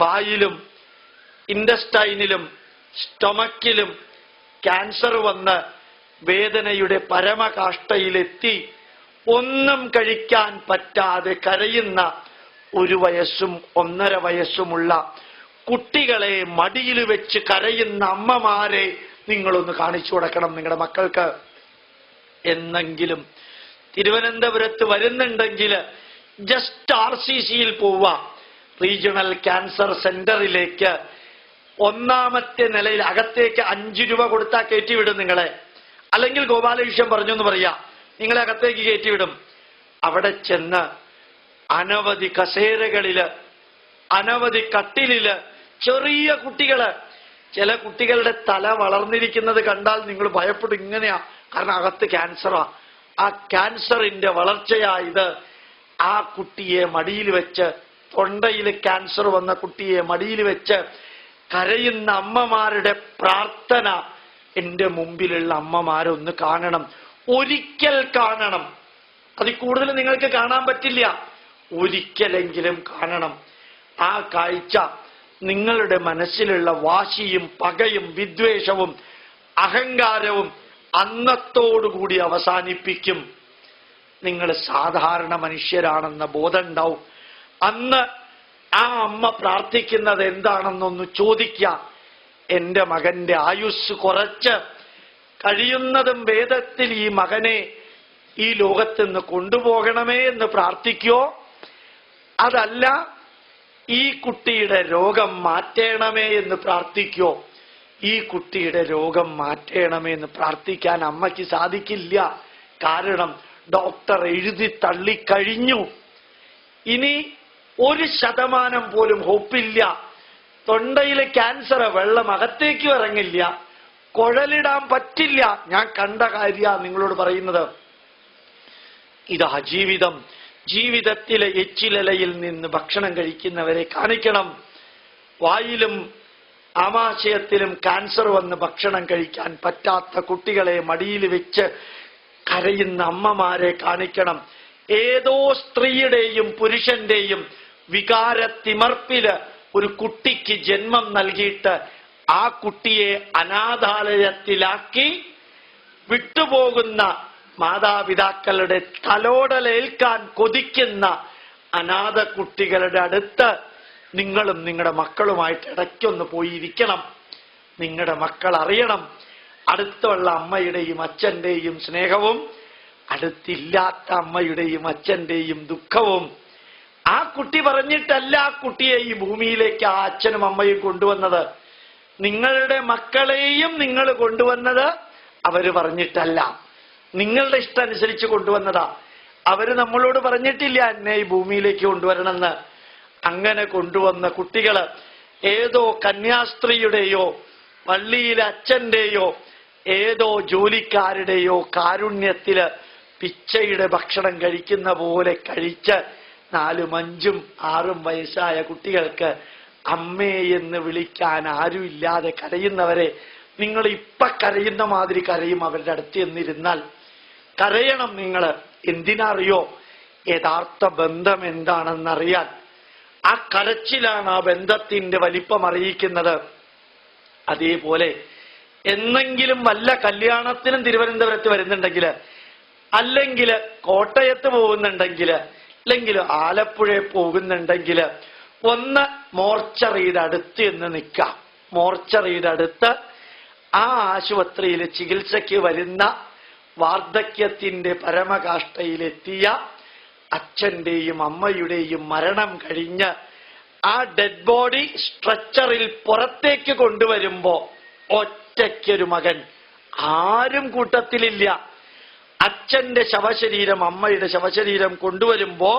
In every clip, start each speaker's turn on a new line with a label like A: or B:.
A: വായിലും ഇൻഡസ്റ്റൈനിലും സ്റ്റൊമക്കിലും cancer വന്ന് വേദനയുടെ പരമകാഷ്ടയിലെത്തി ഒന്നും കഴിക്കാൻ പറ്റാതെ കരയുന്ന ഒരു വയസ്സും ഒന്നര വയസ്സുമുള്ള കുട്ടികളെ മടിയിൽ വെച്ച് കരയുന്ന അമ്മമാരെ നിങ്ങളൊന്ന് കാണിച്ചു കൊടുക്കണം നിങ്ങളുടെ മക്കൾക്ക്. എന്നെങ്കിലും തിരുവനന്തപുരത്ത് വരുന്നുണ്ടെങ്കിൽ ജസ്റ്റ് ആർ സി സിയിൽ പോവുക റീജിയണൽ ക്യാൻസർ സെന്ററിലേക്ക് ഒന്നാമത്തെ നിലയിൽ അകത്തേക്ക് അഞ്ചു രൂപ കൊടുത്താൽ കയറ്റിവിടും നിങ്ങളെ. അല്ലെങ്കിൽ ഗോപാലകൃഷ്ണൻ പറഞ്ഞു എന്ന് പറയാ നിങ്ങളെ അകത്തേക്ക് കയറ്റിവിടും അവിടെ ചെന്ന് അനവധി കസേരകളിൽ അനവധി കട്ടിലിൽ ചെറിയ കുട്ടികൾ ചില കുട്ടികളുടെ തല വളർന്നിരിക്കുന്നത് കണ്ടാൽ നിങ്ങൾ ഭയപ്പെടും ഇങ്ങനെയാ. കാരണം അകത്ത് ക്യാൻസറാ ആ. ക്യാൻസറിന്റെ വളർച്ചയായത് ആ കുട്ടിയെ മടിയിൽ വെച്ച് തൊണ്ടയിൽ ക്യാൻസർ വന്ന കുട്ടിയെ മടിയിൽ വെച്ച് കരയുന്ന അമ്മമാരുടെ പ്രാർത്ഥന എന്റെ മുമ്പിലുള്ള അമ്മമാരൊന്ന് കാണണം. ഒരിക്കൽ കാണണം. അതിൽ കൂടുതൽ നിങ്ങൾക്ക് കാണാൻ പറ്റില്ല. ഒരിക്കലെങ്കിലും കാണണം. ആ കാഴ്ച നിങ്ങളുടെ മനസ്സിലുള്ള വാശിയും പകയും വിദ്വേഷവും അഹങ്കാരവും അന്നത്തോടുകൂടി അവസാനിപ്പിക്കും. നിങ്ങൾ സാധാരണ മനുഷ്യരാണെന്ന ബോധം ഉണ്ടാവും. അന്ന് ആ അമ്മ പ്രാർത്ഥിക്കുന്നത് എന്താണെന്നൊന്ന് ചോദിക്ക. എന്റെ മകന്റെ ആയുസ് കുറച്ച്. കഴിയുന്നതും വേദത്തിൽ ഈ മകനെ ഈ ലോകത്ത് നിന്ന് കൊണ്ടുപോകണമേ എന്ന് പ്രാർത്ഥിക്കോ? അതല്ല ഈ കുട്ടിയുടെ രോഗം മാറ്റണമേ എന്ന് പ്രാർത്ഥിക്കോ? ഈ കുട്ടിയുടെ രോഗം മാറ്റണമേ എന്ന് പ്രാർത്ഥിക്കാൻ അമ്മയ്ക്ക് സാധിക്കില്ല. കാരണം ഡോക്ടർ എഴുതി തള്ളിക്കഴിഞ്ഞു. ഇനി ഒരു ശതമാനം പോലും ഹോപ്പില്ല. തൊണ്ടയിലെ ക്യാൻസർ വെള്ളം അകത്തേക്ക് ഇറങ്ങില്ല. കുഴലിടാൻ പറ്റില്ല. ഞാൻ കണ്ട കാര്യ നിങ്ങളോട് പറയുന്നത്. ഇതാ ജീവിതം ജീവിതത്തിലെ എച്ചിലലയിൽ നിന്ന് ഭക്ഷണം കഴിക്കുന്നവരെ കാണിക്കണം. വായിലും ആമാശയത്തിലും ക്യാൻസർ വന്ന് ഭക്ഷണം കഴിക്കാൻ പറ്റാത്ത കുട്ടികളെ മടിയിൽ വെച്ച് കരയുന്ന അമ്മമാരെ കാണിക്കണം. ഏതോ സ്ത്രീയുടെയും പുരുഷന്റെയും വികാരത്തിമർപ്പിൽ ഒരു കുട്ടിക്ക് ജന്മം നൽകിയിട്ട് ആ കുട്ടിയെ അനാഥാലയത്തിലാക്കി വിട്ടുപോകുന്ന മാതാപിതാക്കളുടെ തലോടലേൽക്കാൻ കൊതിക്കുന്ന അനാഥ കുട്ടികളുടെ അടുത്ത് നിങ്ങളും നിങ്ങളുടെ മക്കളുമായിട്ട് ഇടയ്ക്കൊന്ന് പോയിരിക്കണം. നിങ്ങളുടെ മക്കൾ അറിയണം. അടുത്തുള്ള അമ്മയുടെയും അച്ഛന്റെയും സ്നേഹവും അടുത്തില്ലാത്ത അമ്മയുടെയും അച്ഛന്റെയും ദുഃഖവും ആ കുട്ടി പറഞ്ഞിട്ടല്ല ആ കുട്ടിയെ ഈ ഭൂമിയിലേക്ക് ആ അച്ഛനും അമ്മയും കൊണ്ടുവന്നത്. നിങ്ങളുടെ മക്കളെയും നിങ്ങൾ കൊണ്ടുവന്നത് അവർ പറഞ്ഞിട്ടല്ല. നിങ്ങളുടെ ഇഷ്ടം അനുസരിച്ച് കൊണ്ടുവന്നതാ. അവർ നമ്മളോട് പറഞ്ഞിട്ടില്ല എന്നെ ഈ ഭൂമിയിലേക്ക് കൊണ്ടുവരണമെന്ന്. അങ്ങനെ കൊണ്ടുവന്ന കുട്ടികൾ ഏതോ കന്യാസ്ത്രീയുടെയോ പള്ളിയിലെ അച്ഛന്റെയോ ഏതോ ജോലിക്കാരുടെയോ കാരുണ്യത്തിൽ പിച്ചയുടെ ഭക്ഷണം കഴിക്കുന്ന പോലെ കഴിച്ച് നാലും അഞ്ചും ആറും വയസ്സായ കുട്ടികൾക്ക് അമ്മേ എന്ന് വിളിക്കാൻ ആരുമില്ലാതെ കരയുന്നവരെ നിങ്ങൾ ഇപ്പൊ കരയുന്ന മാതിരി കരയും അവരുടെ അടുത്ത് എന്നിരുന്നാൽ. കരയണം നിങ്ങൾ. എന്തിനറിയോ? യഥാർത്ഥ ബന്ധം എന്താണെന്നറിയാൻ. ആ കരച്ചിലാണ് ആ ബന്ധത്തിന്റെ വലിപ്പം അറിയിക്കുന്നത്. അതേപോലെ എന്നെങ്കിലും വല്ല കല്യാണത്തിനും തിരുവനന്തപുരത്ത് വരുന്നുണ്ടെങ്കിൽ അല്ലെങ്കിൽ കോട്ടയത്ത് പോകുന്നുണ്ടെങ്കിൽ അല്ലെങ്കിൽ ആലപ്പുഴയിൽ പോകുന്നുണ്ടെങ്കിൽ ഒന്ന് മോർച്ചറിയുടെ അടുത്ത് എന്ന് നിൽക്കാം മോർച്ചറിയുടെ അടുത്ത് ആ ആശുപത്രിയിൽ ചികിത്സയ്ക്ക് വരുന്ന വാർദ്ധക്യത്തിന്റെ പരമകാഷ്ടയിലെത്തിയ അച്ഛന്റെയും അമ്മയുടെയും മരണം കഴിഞ്ഞ് ആ ഡെഡ് ബോഡി സ്ട്രെച്ചറിൽ പുറത്തേക്ക് കൊണ്ടുവരുമ്പോ ഒറ്റയ്ക്കൊരു മകൻ ആരും കൂട്ടത്തിലില്ല. അച്ഛന്റെ ശവശരീരം അമ്മയുടെ ശവശരീരം കൊണ്ടുവരുമ്പോ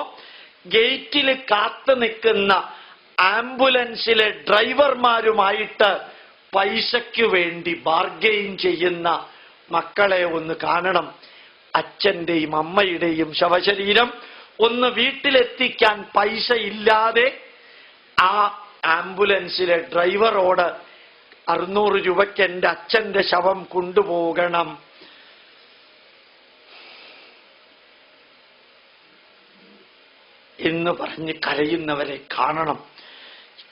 A: ഗേറ്റിൽ കാത്തു നിൽക്കുന്ന ആംബുലൻസിലെ ഡ്രൈവർമാരുമായിട്ട് പൈസയ്ക്ക് വേണ്ടി ബാർഗെയിൻ ചെയ്യുന്ന മക്കളെ ഒന്ന് കാണണം. അച്ഛന്റെയും അമ്മയുടെയും ശവശരീരം ഒന്ന് വീട്ടിലെത്തിക്കാൻ പൈസ ഇല്ലാതെ ആ ആംബുലൻസിലെ ഡ്രൈവറോട് അറുന്നൂറ് രൂപയ്ക്ക് എന്റെ അച്ഛന്റെ ശവം കൊണ്ടുപോകണം. എന്ന് പറഞ്ഞ് കരയുന്നവരെ കാണണം.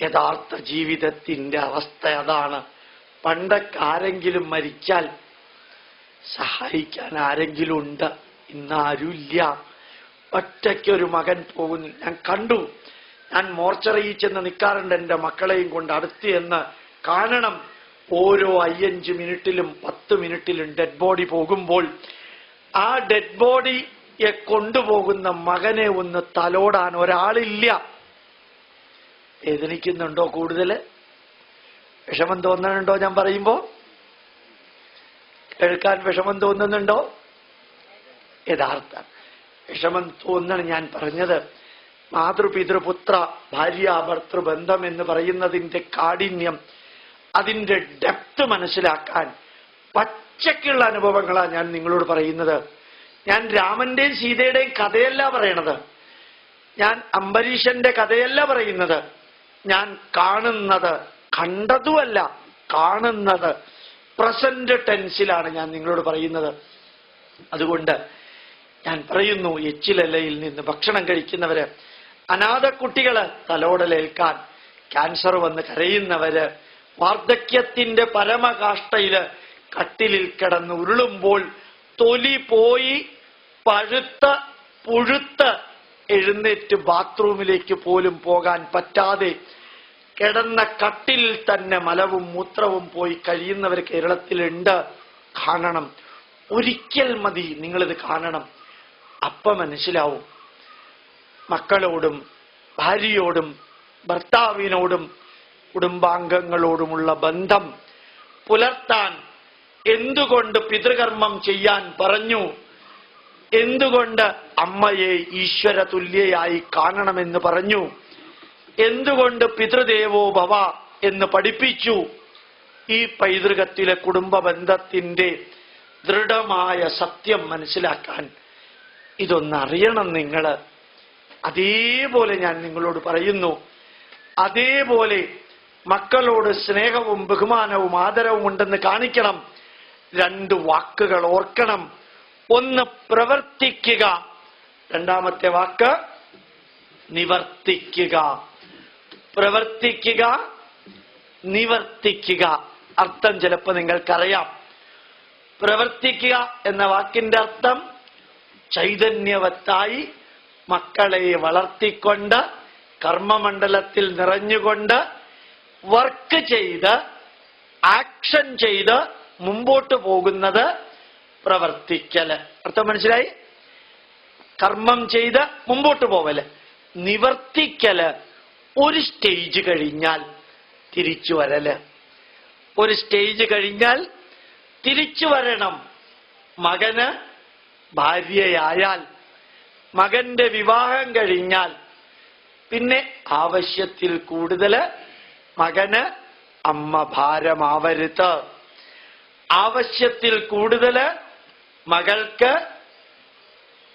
A: യഥാർത്ഥ ജീവിതത്തിന്റെ അവസ്ഥ അതാണ്. പണ്ടൊക്കെ ആരെങ്കിലും മരിച്ചാൽ സഹായിക്കാൻ ആരെങ്കിലും ഉണ്ട്? ഇന്നാരുല്ല ഒറ്റയ്ക്ക് ഒരു മകൻ പോകുന്നു. ഞാൻ കണ്ടു. ഞാൻ മോർച്ചറിയിൽ ചെന്ന് നിൽക്കാറുണ്ട് എന്റെ മക്കളെയും കൊണ്ട് അടുത്ത് എന്ന് കാണണം. ഓരോ അയ്യഞ്ച് മിനിറ്റിലും പത്ത് മിനിറ്റിലും ഡെഡ് ബോഡി പോകുമ്പോൾ ആ ഡെഡ് ബോഡിയെ കൊണ്ടുപോകുന്ന മകനെ ഒന്ന് തലോടാൻ ഒരാളില്ല. വേദനിക്കുന്നുണ്ടോ കൂടുതൽ വിഷമം തോന്നുന്നുണ്ടോ ഞാൻ പറയുമ്പോ? കേൾക്കാൻ വിഷമം തോന്നുന്നുണ്ടോ? യഥാർത്ഥം. വിഷമം തോന്നണം ഞാൻ പറഞ്ഞത്. മാതൃപിതൃപുത്ര ഭാര്യ ഭർത്തൃബന്ധം എന്ന് പറയുന്നതിന്റെ കാഠിന്യം അതിന്റെ ഡെപ്ത് മനസ്സിലാക്കാൻ പച്ചക്കുള്ള അനുഭവങ്ങളാണ് ഞാൻ നിങ്ങളോട് പറയുന്നത്. ഞാൻ രാമന്റെയും സീതയുടെയും കഥയല്ല പറയണത്. ഞാൻ അംബരീഷന്റെ കഥയല്ല പറയുന്നത്. ഞാൻ കാണുന്നത് കണ്ടതുമല്ല കാണുന്നത്. പ്രസന്റ് ടെൻസിലാണ് ഞാൻ നിങ്ങളോട് പറയുന്നത്. അതുകൊണ്ട് ഞാൻ പറയുന്നു എച്ചിലല്ലയിൽ നിന്ന് ഭക്ഷണം കഴിക്കുന്നവര് അനാഥ കുട്ടികൾ തലോടലേൽക്കാൻ ക്യാൻസർ വന്ന് കരയുന്നവര് വാർദ്ധക്യത്തിന്റെ പരമകാഷ്ടയിൽ കട്ടിലിൽ കിടന്ന് ഉരുളുമ്പോൾ തൊലി പോയി പഴുത്ത പുഴുത്ത് എഴുന്നേറ്റ് ബാത്റൂമിലേക്ക് പോലും പോകാൻ പറ്റാതെ കിടന്ന കട്ടിൽ തന്നെ മലവും മൂത്രവും പോയി കഴിയുന്നവർ കേരളത്തിലുണ്ട്. കാണണം. ഒരിക്കൽ മതി നിങ്ങളിത് കാണണം. അപ്പ മനസ്സിലാവും. മക്കളോടും ഭാര്യയോടും ഭർത്താവിനോടും കുടുംബാംഗങ്ങളോടുമുള്ള ബന്ധം പുലർത്താൻ എന്തുകൊണ്ട് പിതൃകർമ്മം ചെയ്യാൻ പറഞ്ഞു? എന്തുകൊണ്ട് അമ്മയെ ഈശ്വര തുല്യയായി കാണണമെന്ന് പറഞ്ഞു? എന്തുകൊണ്ട് പിതൃദേവോ ഭവ എന്ന് പഠിപ്പിച്ചു? ഈ പൈതൃകത്തിലെ കുടുംബ ബന്ധത്തിന്റെ ദൃഢമായ സത്യം മനസ്സിലാക്കാൻ ഇതൊന്നറിയണം നിങ്ങൾ അതേപോലെ ഞാൻ നിങ്ങളോട് പറയുന്നു. അതേപോലെ മക്കളോട് സ്നേഹവും ബഹുമാനവും ആദരവും ഉണ്ടെന്ന് കാണിക്കണം. രണ്ട് വാക്കുകൾ ഓർക്കണം. ഒന്ന് പ്രവർത്തിക്കുക. രണ്ടാമത്തെ വാക്ക് നിവർത്തിക്കുക. പ്രവർത്തിക്കുക നിവർത്തിക്കുക. അർത്ഥം ചിലപ്പോൾ നിങ്ങൾക്കറിയാം. പ്രവർത്തിക്കുക എന്ന വാക്കിന്റെ അർത്ഥം ചൈതന്യവത്തായി മക്കളെ വളർത്തിക്കൊണ്ട് കർമ്മമണ്ഡലത്തിൽ നിറഞ്ഞുകൊണ്ട് വർക്ക് ചെയ്ത് ആക്ഷൻ ചെയ്ത് മുമ്പോട്ട് പോകുന്നത് പ്രവർത്തിക്കൽ. അർത്ഥം മനസ്സിലായി? കർമ്മം ചെയ്ത് മുമ്പോട്ട് പോവൽ. നിവർത്തിക്കൽ. ഒരു സ്റ്റേജ് കഴിഞ്ഞാൽ തിരിച്ചു വരൽ. ഒരു സ്റ്റേജ് കഴിഞ്ഞാൽ തിരിച്ചു വരണം. മകന് ഭാര്യയായാൽ മകന്റെ വിവാഹം കഴിഞ്ഞാൽ. പിന്നെ ആവശ്യത്തിൽ കൂടുതൽ മകന് അമ്മ ഭാരമാവരുത്. ആവശ്യത്തിൽ കൂടുതൽ മകൾക്ക്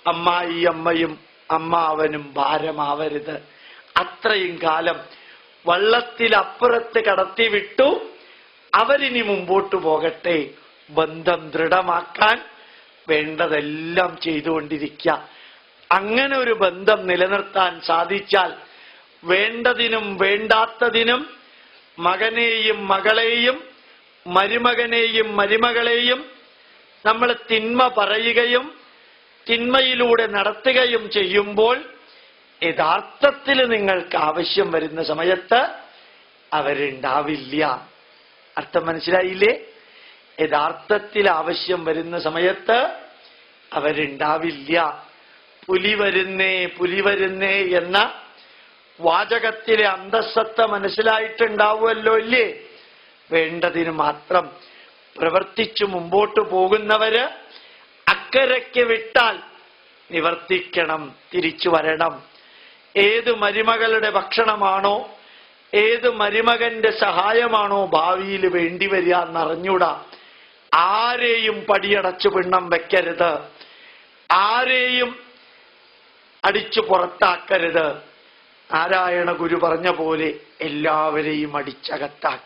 A: അമ്മായി അമ്മയും അമ്മാവനും ഭാരമാവരുത്. അത്രയും കാലം വള്ളത്തിലപ്പുറത്ത് കടത്തിവിട്ടു. അവരിനി മുമ്പോട്ട് പോകട്ടെ. ബന്ധം ദൃഢമാക്കാൻ വേണ്ടതെല്ലാം ചെയ്തുകൊണ്ടിരിക്കുക അങ്ങനെ ഒരു ബന്ധം നിലനിർത്താൻ സാധിച്ചാൽ വേണ്ടതിനും വേണ്ടാത്തതിനും മകനെയും മകളെയും മരുമകനെയും മരുമകളെയും നമ്മൾ തിന്മ പറയുകയും തിന്മയിലൂടെ നടത്തുകയും ചെയ്യുമ്പോൾ യഥാർത്ഥത്തിൽ നിങ്ങൾക്ക് ആവശ്യം വരുന്ന സമയത്ത് അവരുണ്ടാവില്ല. അർത്ഥം മനസ്സിലായില്ലേ? യഥാർത്ഥത്തിൽ ആവശ്യം വരുന്ന സമയത്ത് അവരുണ്ടാവില്ല. പുലി വരുന്നേ പുലി വരുന്നേ എന്ന വാചകത്തിലെ അന്തസ്സത്ത മനസ്സിലായിട്ടുണ്ടാവുമല്ലോ ഇല്ലേ? വേണ്ടതിന് മാത്രം പ്രവർത്തിച്ചു മുമ്പോട്ട് പോകുന്നവര് അക്കരയ്ക്ക് വിട്ടാൽ നിവർത്തിക്കണം തിരിച്ചു വരണം. ഏത് മരുമകളുടെ ഭക്ഷണമാണോ ഏത് മരുമകന്റെ സഹായമാണോ ഭാവിയിൽ വേണ്ടി വരിക എന്നറിഞ്ഞൂടാ. ആരെയും പടിയടച്ചു പിണ്ണം വെക്കരുത്. ആരെയും അടിച്ചു പുറത്താക്കരുത്. നാരായണ ഗുരു പറഞ്ഞ പോലെ എല്ലാവരെയും അടിച്ചകത്താക്ക